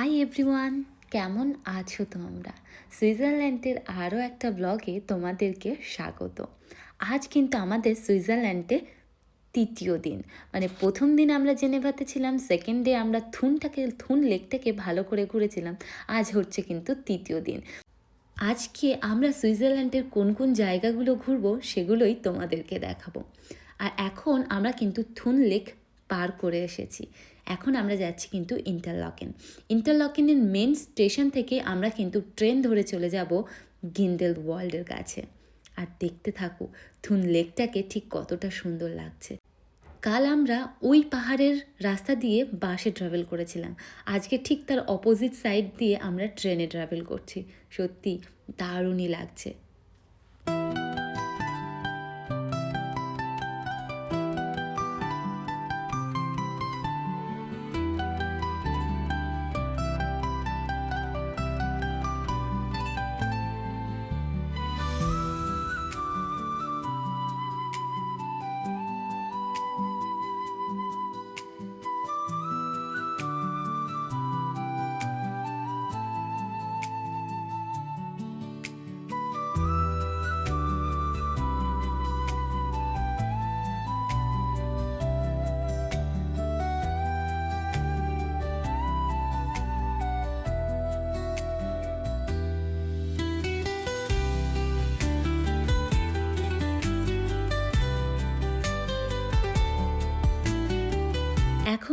Hi everyone কেমন আছো তোমরা? সুইজারল্যান্ডের আরও একটা ব্লগে তোমাদেরকে স্বাগত। আজ কিন্তু আমাদের সুইজারল্যান্ডে তৃতীয় দিন। মানে প্রথম দিন আমরা জেনেভাতে ছিলাম সেকেন্ড ডে আমরা থুনটাকে, থুন লেকটাকে ভালো করে ঘুরেছিলাম। আজ হচ্ছে কিন্তু তৃতীয় দিন। আজকে আমরা সুইজারল্যান্ডের কোন কোন জায়গাগুলো ঘুরবো সেগুলোই তোমাদেরকে দেখাবো। আর এখন আমরা কিন্তু থুন লেক পার করে এসেছি। এখন আমরা যাচ্ছি কিন্তু ইন্টারলকেন ইন্টারলকেনের মেন স্টেশন থেকে আমরা কিন্তু ট্রেন ধরে চলে যাব গিন্দেল ওয়ার্ল্ডের কাছে। আর দেখতে থাকো থুন লেকটাকে ঠিক কতটা সুন্দর লাগছে। কাল আমরা ওই পাহাড়ের রাস্তা দিয়ে বাসে ট্রাভেল করেছিলাম। আজকে ঠিক তার অপোজিট সাইড দিয়ে আমরা ট্রেনে ট্রাভেল করছি। সত্যি দারুণই লাগছে।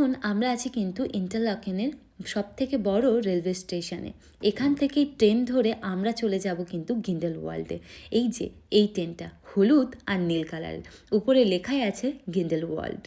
এখন আমরা আছি কিন্তু ইন্টারলকেনের সব থেকে বড় রেলওয়ে স্টেশনে। এখান থেকেই ট্রেন ধরে আমরা চলে যাব কিন্তু গিন্ডেল ওয়ার্ল্ডে। এই যে, এই ট্রেনটা, হলুদ আর নীল কালার উপরে লেখাই আছে গিন্ডেল ওয়ার্ল্ড।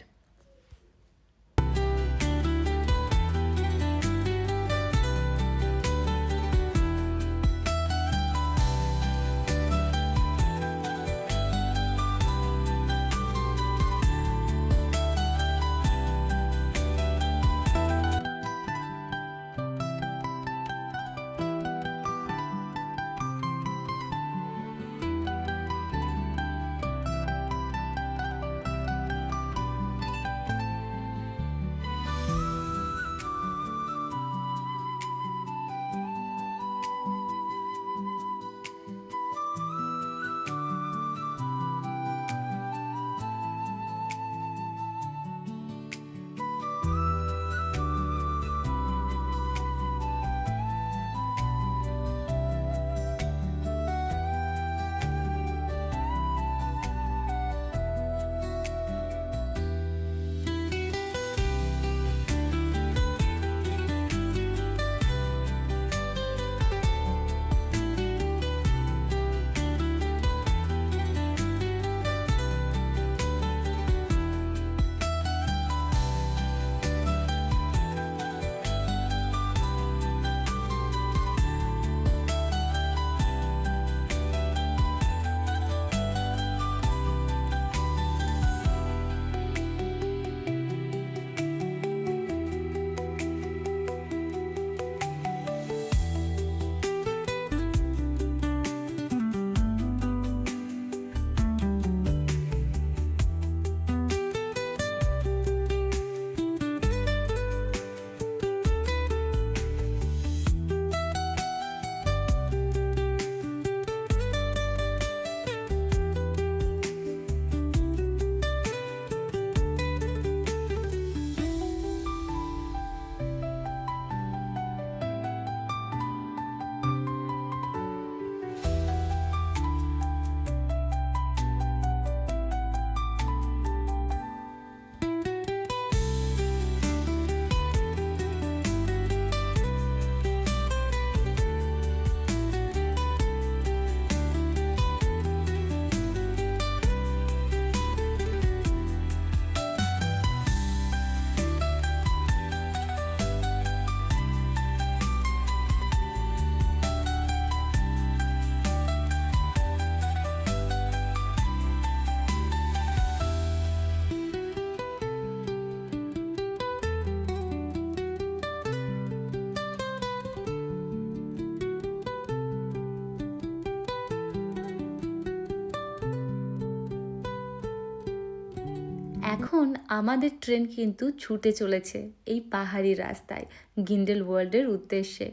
এখন আমাদের ট্রেন কিন্তু ছুটে চলেছে এই পাহাড়ি রাস্তায়, গিন্ডেল ওয়ার্ল্ডের উদ্দেশ্যে।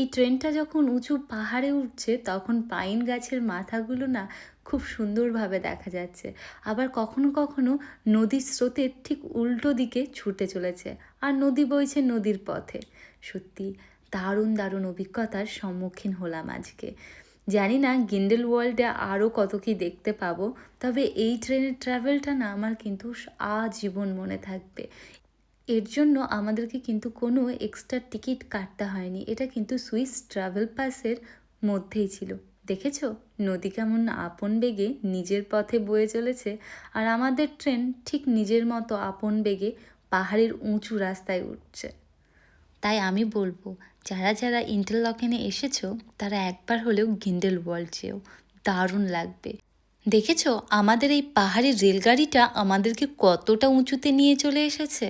এই ট্রেনটা যখন উঁচু পাহাড়ে উঠছে, তখন পাইন গাছের মাথাগুলো না খুব সুন্দরভাবে দেখা যাচ্ছে। আবার কখনো কখনো নদীর স্রোতের ঠিক উল্টো দিকে ছুটে চলেছে, আর নদী বইছে নদীর পথে। সত্যি দারুণ দারুণ অভিজ্ঞতার সম্মুখীন হলাম আজকে। জানি না গিন্ডেল ওয়ার্ল্ডে আরও কত কি দেখতে পাবো, তবে এই ট্রেনের ট্রাভেলটা না আমার কিন্তু আজীবন মনে থাকবে। এর জন্য আমাদেরকে কিন্তু কোনো এক্সট্রা টিকিট কাটতে হয়নি, এটা কিন্তু সুইস ট্রাভেল পাসের মধ্যেই ছিল। দেখেছ? নদী কেমন আপন বেগে নিজের পথে বয়ে চলেছে, আর আমাদের ট্রেন ঠিক নিজের মতো আপন বেগে পাহাড়ের উঁচু রাস্তায় উঠছে। তাই আমি বলব, যারা যারা ইন্টারলকেনে এসেছ, তারা একবার হলেও গিন্ডেল ওয়ার্ল্ড চেয়েও দারুণ লাগবে। দেখেছ, আমাদের এই পাহাড়ি রেলগাড়িটা আমাদেরকে কতটা উঁচুতে নিয়ে চলে এসেছে?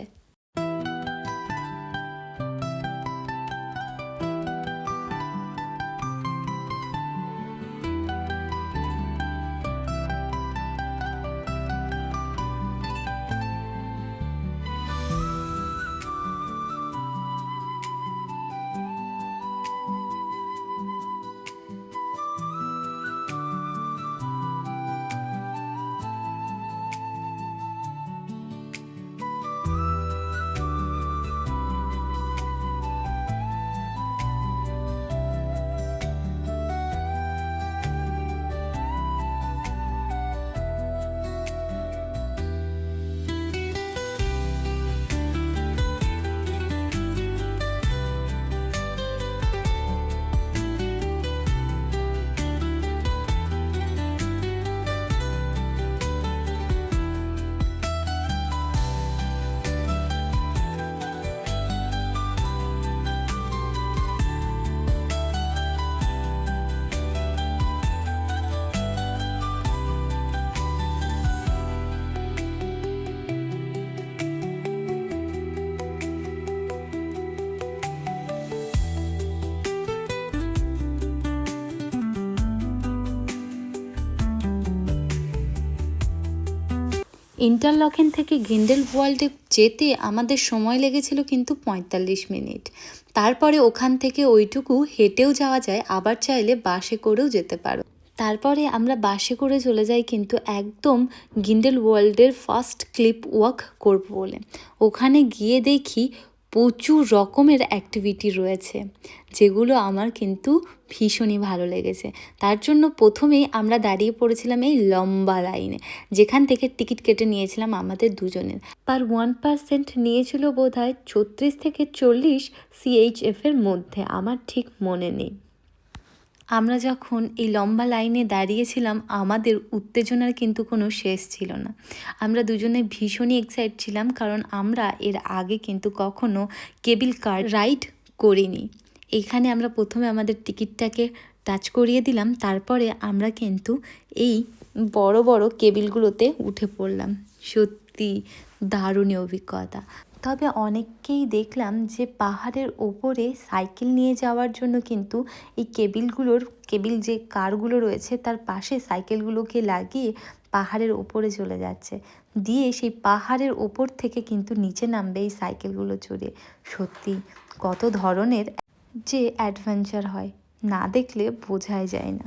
ইন্টারলকেন থেকে গেন্ডেল ওয়ার্ল্ডে যেতে আমাদের সময় লেগেছিল কিন্তু পঁয়তাল্লিশ মিনিট। তারপরে ওখান থেকে ওইটুকু হেঁটেও যাওয়া যায়, আবার চাইলে বাসে করেও যেতে পারো। তারপরে আমরা বাসে করে চলে যাই কিন্তু একদম গিন্ডেল ওয়ার্ল্ডের ফার্স্ট ক্লিপ ওয়াক করব বলে। ওখানে গিয়ে দেখি প্রচুর রকমের অ্যাক্টিভিটি রয়েছে, যেগুলো আমার কিন্তু ভীষণই ভালো লেগেছে। তার জন্য প্রথমেই আমরা দাঁড়িয়ে পড়েছিলাম এই লম্বা লাইনে যেখান থেকে টিকিট কেটে নিয়েছিলাম আমাদের দুজনের। পার ওয়ান পার্সেন্ট নিয়েছিল বোধ হয় ছত্রিশ থেকে চল্লিশ সিএইচএফের মধ্যে, আমার ঠিক মনে নেই। আমরা যখন এই লম্বা লাইনে দাঁড়িয়েছিলাম, আমাদের উত্তেজনার কিন্তু কোনো শেষ ছিল না। আমরা দুজনে ভীষণই এক্সাইট ছিলাম, কারণ আমরা এর আগে কিন্তু কখনো কেবিল কার রাইড করিনি। এখানে আমরা প্রথমে আমাদের টিকিটটাকে টাচ করিয়ে দিলাম, তারপরে আমরা কিন্তু এই বড় বড় কেবিলগুলোতে উঠে পড়লাম। সত্যি দারুণ অভিজ্ঞতা। তবে অনেককেই দেখলাম যে পাহাড়ের ওপরে সাইকেল নিয়ে যাওয়ার জন্য কিন্তু এই কেবিলগুলোর, কেবিল যে কারগুলো রয়েছে তার পাশে সাইকেলগুলোকে লাগিয়ে পাহাড়ের ওপরে চলে যাচ্ছে। দিয়ে সেই পাহাড়ের ওপর থেকে কিন্তু নিচে নামবে এই সাইকেলগুলো চড়ে। সত্যি কত ধরনের যে অ্যাডভেঞ্চার হয়, না দেখলে বোঝাই যায় না।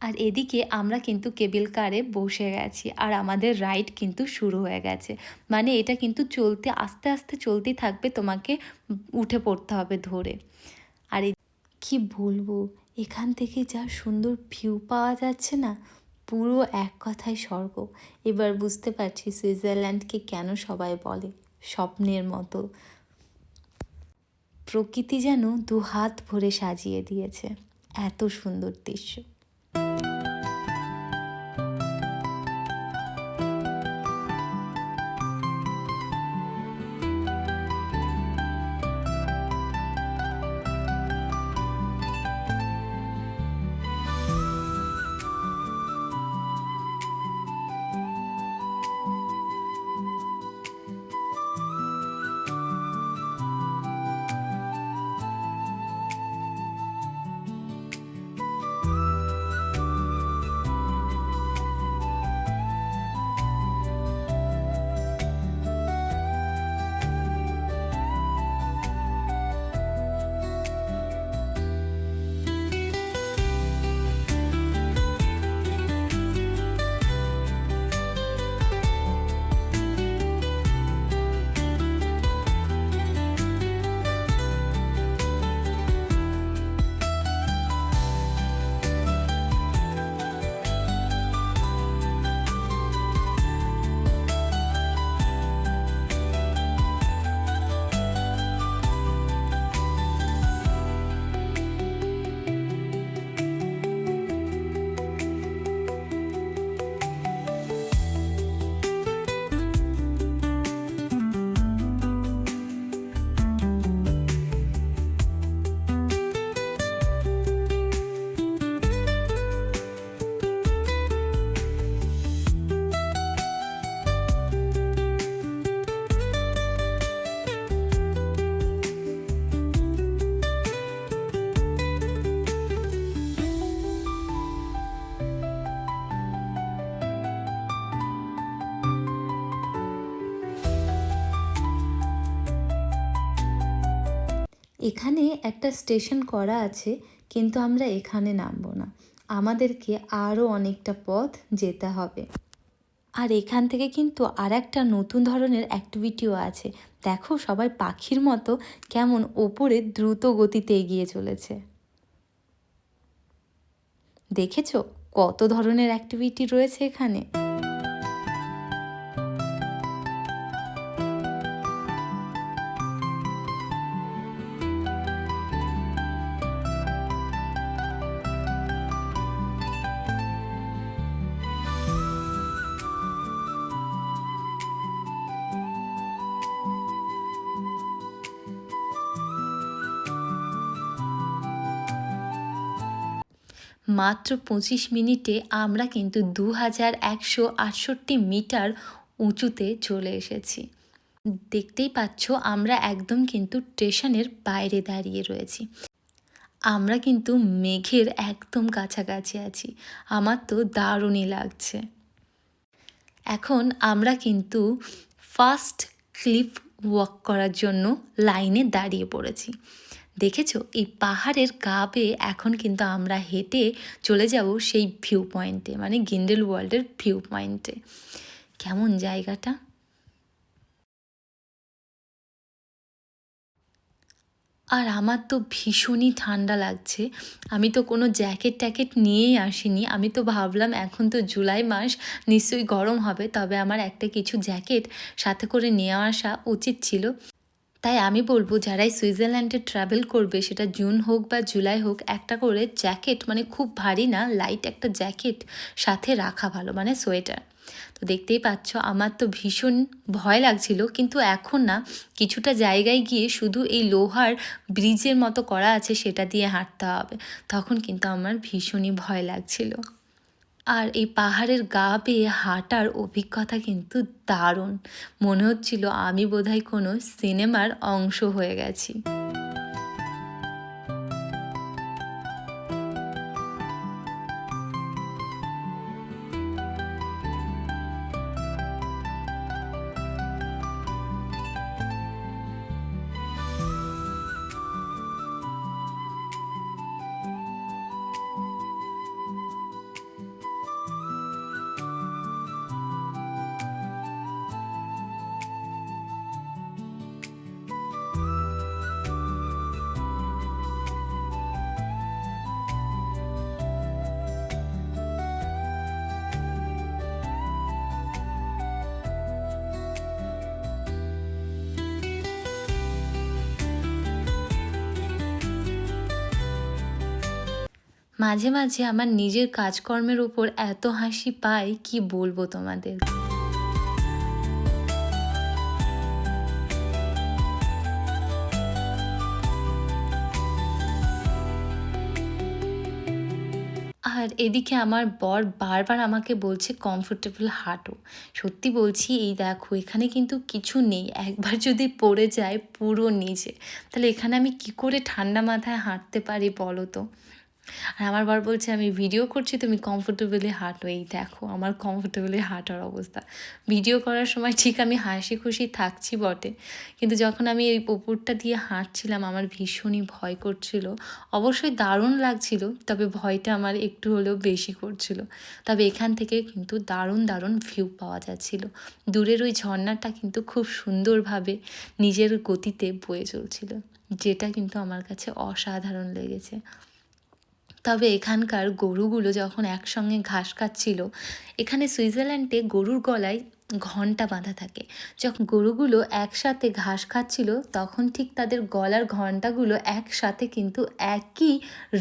আর এদিকে আমরা কিন্তু কেবিল কারে বসে গেছি আর আমাদের রাইড কিন্তু শুরু হয়ে গেছে। মানে এটা কিন্তু চলতে, আস্তে আস্তে চলতেই থাকবে, তোমাকে উঠে পড়তে হবে ধরে। আর কি বলব, এখান থেকে যা সুন্দর ভিউ পাওয়া যাচ্ছে না, পুরো এক কথায় স্বর্গ। এবার বুঝতে পারছি সুইজারল্যান্ডকে কেন সবাই বলে, স্বপ্নের মতো। প্রকৃতি যেন দু হাত ভরে সাজিয়ে দিয়েছে, এত সুন্দর দৃশ্য। একটা স্টেশন করা আছে, কিন্তু আমরা এখানে নামবো না। আমাদেরকে আরও অনেকটা পথ যেতে হবে। আর এখান থেকে কিন্তু আর একটা নতুন ধরনের অ্যাক্টিভিটিও আছে। দেখো, সবাই পাখির মতো কেমন ওপরে দ্রুত গতিতে এগিয়ে চলেছে। দেখেছ? কত ধরনের অ্যাক্টিভিটি রয়েছে এখানে? মাত্র পঁচিশ মিনিটে আমরা কিন্তু দু হাজার একশো আটষট্টি মিটার উঁচুতে চলে এসেছি। দেখতেই পাচ্ছ, আমরা একদম কিন্তু স্টেশনের বাইরে দাঁড়িয়ে রয়েছি। আমরা কিন্তু মেঘের একদম কাছাকাছি আছি। আমার তো দারুণই লাগছে। এখন আমরা কিন্তু ফার্স্ট ক্লিপ ওয়াক করার জন্য লাইনে দাঁড়িয়ে পড়েছি। দেখেছ? এই পাহাড়ের গা এখন কিন্তু আমরা হেঁটে চলে যাব সেই ভিউ পয়েন্টে মানে গিন্ডেল ওয়ার্ল্ডের ভিউ পয়েন্টে কেমন জায়গাটা? আর আমার তো ভীষণই ঠান্ডা লাগছে। আমি তো কোনো জ্যাকেট ট্যাকেট নিয়েই আসিনি। আমি তো ভাবলাম এখন তো জুলাই মাস, নিশ্চয়ই গরম হবে, তবে আমার একটা কিছু জ্যাকেট সাথে করে নিয়ে আসা উচিত ছিল। তাই আমি বলব, যারাই সুইজারল্যান্ডে ট্রাভেল করবে, সেটা জুন হোক বা জুলাই হোক, একটা করে জ্যাকেট মানে খুব ভারী না লাইট একটা জ্যাকেট সাথে রাখা ভালো মানে সোয়েটার তো দেখতেই পাচ্ছ, আমার তো ভীষণ ভয় লাগছিল, কিন্তু এখন না, কিছুটা জায়গায় গিয়ে শুধু এই লোহার ব্রিজের মতো করা আছে, সেটা দিয়ে হাঁটতে হবে। তখন কিন্তু আমার ভীষণই ভয় লাগছিল। আর এই পাহাড়ের গা বেয়ে হাঁটার অভিজ্ঞতা কিন্তু দারুণ। মনে হচ্ছিল আমি বোধহয় কোনো সিনেমার অংশ হয়ে গেছি। মাঝে মাঝে আমার নিজের কাজকর্মের ওপর এত হাসি পাই, কি বলব তোমাদের? আর এদিকে আমার বর বারবার আমাকে বলছে কমফোর্টেবল হাঁটো। সত্যি বলছি, এই দেখো, এখানে কিন্তু কিছু নেই। একবার যদি পড়ে যায় পুরো নিচে। তাহলে এখানে আমি কি করে ঠান্ডা মাথায় হাঁটতে পারি বলো তো? আর আমার বার বলছে, আমি ভিডিও করছি, তুমি কমফোর্টেবলি হাঁটো। এই দেখো, আমার কমফোর্টেবলি হাঁটার অবস্থা। ভিডিও করার সময় ঠিক আমি হাসি খুশি থাকছি বটে। কিন্তু যখন আমি এই পুকুরটা দিয়ে হাঁটছিলাম, আমার ভীষণই ভয় করছিল। অবশ্যই দারুণ লাগছিল, তবে ভয়টা আমার একটু হলেও বেশি করছিল। তবে এখান থেকে কিন্তু দারুণ দারুণ ভিউ পাওয়া যাচ্ছিল। দূরের ওই ঝর্ণাটা কিন্তু খুব সুন্দরভাবে নিজের গতিতে বয়ে চলছিল, যেটা কিন্তু আমার কাছে অসাধারণ লেগেছে। তবে এখানকার গরুগুলো যখন একসঙ্গে ঘাস খাচ্ছিল, এখানে সুইজারল্যান্ডে গরুর গলায় ঘণ্টা বাঁধা থাকে। যখন গরুগুলো একসাথে ঘাস খাচ্ছিল, তখন ঠিক তাদের গলার ঘন্টাগুলো একসাথে কিন্তু একই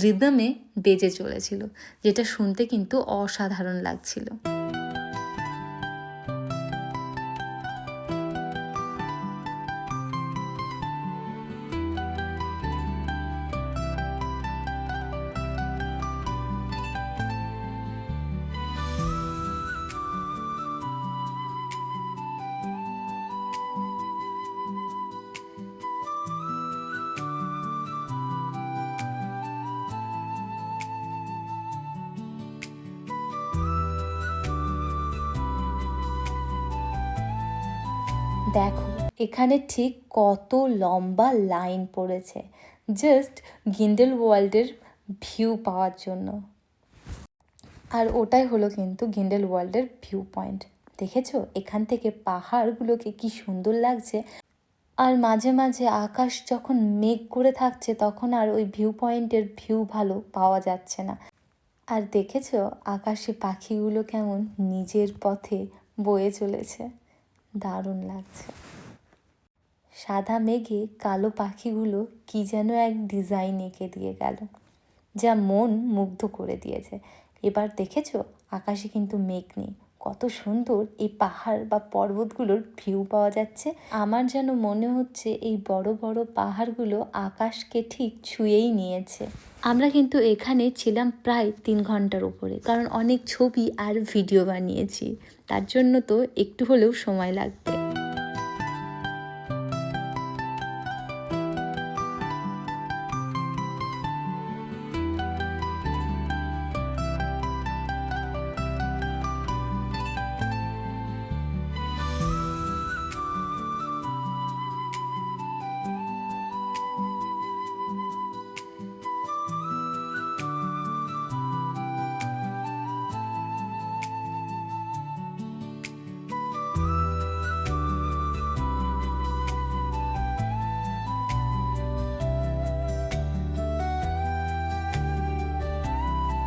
রিদমে বেজে চলেছিল, যেটা শুনতে কিন্তু অসাধারণ লাগছিল। এখানে ঠিক কত লম্বা লাইন পড়েছে। জাস্ট গিন্ডেল ওয়ার্ল্ডের ভিউ পাওয়ার জন্য। আর ওটাই হলো কিন্তু গিন্ডেল ওয়ার্ল্ডের ভিউ পয়েন্ট দেখেছ? এখান থেকে পাহাড়গুলোকে কি সুন্দর লাগছে। আর মাঝে মাঝে আকাশ যখন মেঘ করে থাকছে, তখন আর ওই ভিউ পয়েন্টের ভিউ ভালো পাওয়া যাচ্ছে না। আর দেখেছ? আকাশে পাখিগুলো কেমন নিজের পথে বয়ে চলেছে। দারুণ লাগছে। সাদা মেঘে কালো পাখিগুলো কি যেন এক ডিজাইন এঁকে দিয়ে গেল, যা মন মুগ্ধ করে দিয়েছে। এবার দেখেছ, আকাশে কিন্তু মেঘ নেই। কত সুন্দর এই পাহাড় বা পর্বতগুলোর ভিউ পাওয়া যাচ্ছে। আমার যেন মনে হচ্ছে এই বড় বড় পাহাড়গুলো আকাশকে ঠিক ছুঁয়েই নিয়েছে। আমরা কিন্তু এখানে ছিলাম প্রায় তিন ঘণ্টার উপরে, কারণ অনেক ছবি আর ভিডিও বানিয়েছি। তার জন্য তো একটু হলেও সময় লাগবে।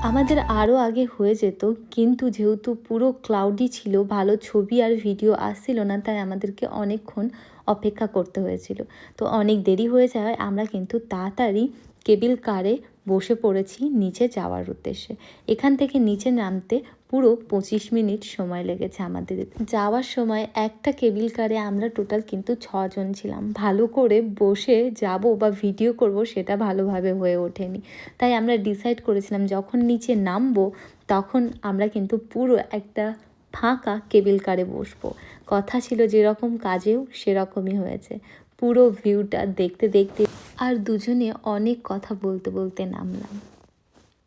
আমাদের আরও আগে হয়ে যেত, কিন্তু যেহেতু পুরো ক্লাউডি ছিল, ভালো ছবি আর ভিডিও আসছিল না, তাই আমাদেরকে অনেকক্ষণ অপেক্ষা করতে হয়েছিল। তো অনেক দেরি হয়ে যাওয়ায় আমরা কিন্তু তাড়াতাড়ি কেবিল কারে বসে পড়েছি নিচে যাওয়ার উদ্দেশ্যে। এখান থেকে নিচে নামতে পুরো পঁচিশ মিনিট সময় লেগেছে আমাদের। যাওয়ার সময় একটা কেবিল কারে আমরা টোটাল কিন্তু ছজন ছিলাম। ভালো করে বসে যাব বা ভিডিও করব সেটা ভালোভাবে হয়ে ওঠেনি। তাই আমরা ডিসাইড করেছিলাম যখন নিচে নামবো তখন আমরা কিন্তু পুরো একটা ফাঁকা কেবিল কারে বসবো। কথা ছিল যেরকম কাজেও সেরকমই হয়েছে। পুরো ভিউটা দেখতে দেখতে আর দুজনে অনেক কথা বলতে বলতে নামলাম।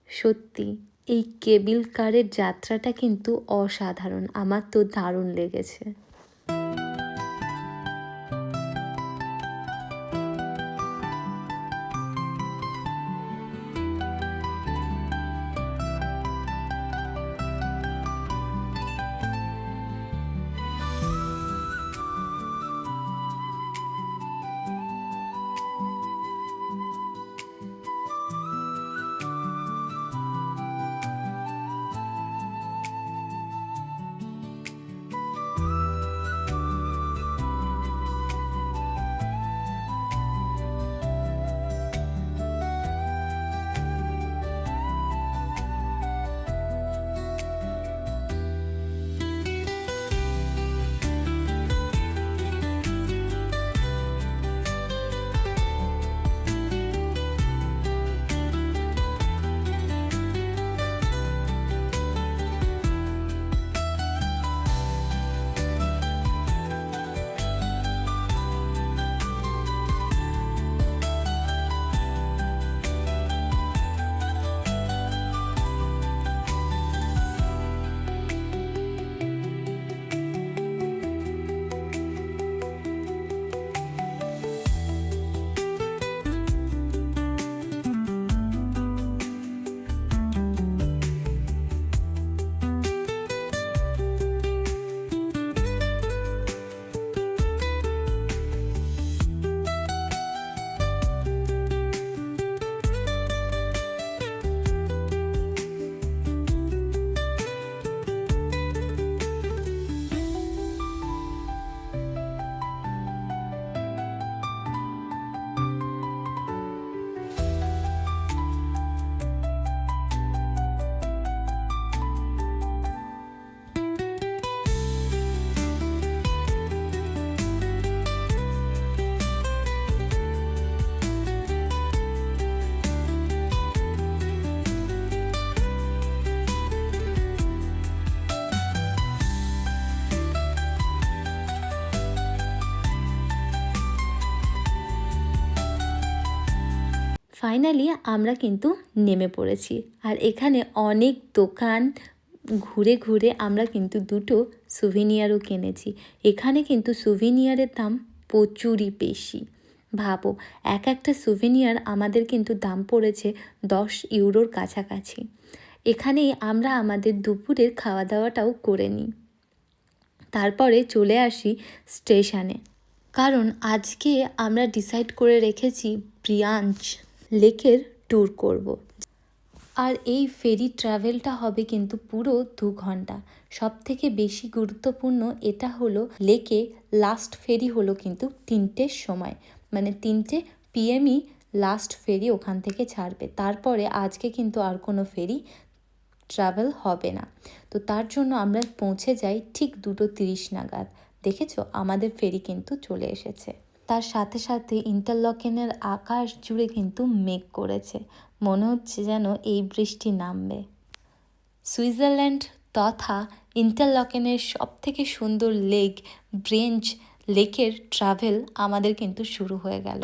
সত্যি এই কেবিল কারের যাত্রাটা কিন্তু অসাধারণ। আমার তো দারুণ লেগেছে। ফাইনালি আমরা কিন্তু নেমে পড়েছি। আর এখানে অনেক দোকান ঘুরে ঘুরে আমরা কিন্তু দুটো সুভিনিয়ারও কিনেছি। এখানে কিন্তু সুভিনিয়ারের দাম প্রচুরই বেশি। ভাবো, এক একটা সুভিনিয়ার আমাদের কিন্তু দাম পড়েছে দশ ইউরোর কাছাকাছি। এখানেই আমরা আমাদের দুপুরের খাওয়া দাওয়াটাও করে নিই। তারপরে চলে আসি স্টেশনে। কারণ আজকে আমরা ডিসাইড করে রেখেছি ব্রিয়াঞ্চ। লেকের ট্যুর করব। আর এই ফেরি ট্রাভেলটা হবে কিন্তু পুরো দু ঘণ্টা। সব থেকে বেশি গুরুত্বপূর্ণ এটা হলো লেকে লাস্ট ফেরি হলো কিন্তু তিনটের সময়। মানে তিনটে পিএমই লাস্ট ফেরি ওখান থেকে ছাড়বে। তারপরে আজকে কিন্তু আর কোনো ফেরি ট্রাভেল হবে না। তো তার জন্য আমরা পৌঁছে যাই ঠিক দুটো তিরিশ নাগাদ। দেখেছ? আমাদের ফেরি কিন্তু চলে এসেছে। তার সাথে সাথে ইন্টারলকেনের আকাশ জুড়ে কিন্তু মেঘ করেছে। মনে হচ্ছে যেন এই বৃষ্টি নামবে। সুইজারল্যান্ড তথা ইন্টারলকেনের সব থেকে সুন্দর লেক ব্রেঞ্চ লেকের ট্রাভেল আমাদের কিন্তু শুরু হয়ে গেল।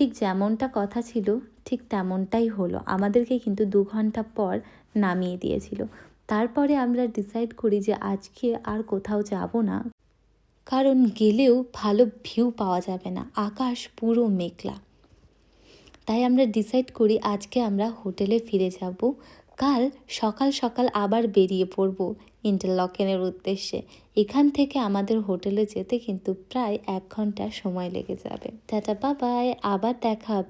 ঠিক যেমনটা কথা ছিল, ঠিক তেমনটাই হলো। আমাদেরকে কিন্তু দু ঘণ্টা পর নামিয়ে দিয়েছিল। তারপরে আমরা ডিসাইড করি যে আজকে আর কোথাও যাব না। কারণ গেলেও ভালো ভিউ পাওয়া যাবে না। আকাশ পুরো মেঘলা। তাই আমরা ডিসাইড করি আজকে আমরা হোটেলে ফিরে যাব। কাল সকাল সকাল আবার বেরিয়ে পড়ব। ইন্টারলকেনের উদ্দেশ্যে, এখান থেকে আমাদের হোটেলে যেতে কিন্তু প্রায় এক ঘণ্টা সময় লেগে যাবে। টাটা বাবাই আবার দেখা হবে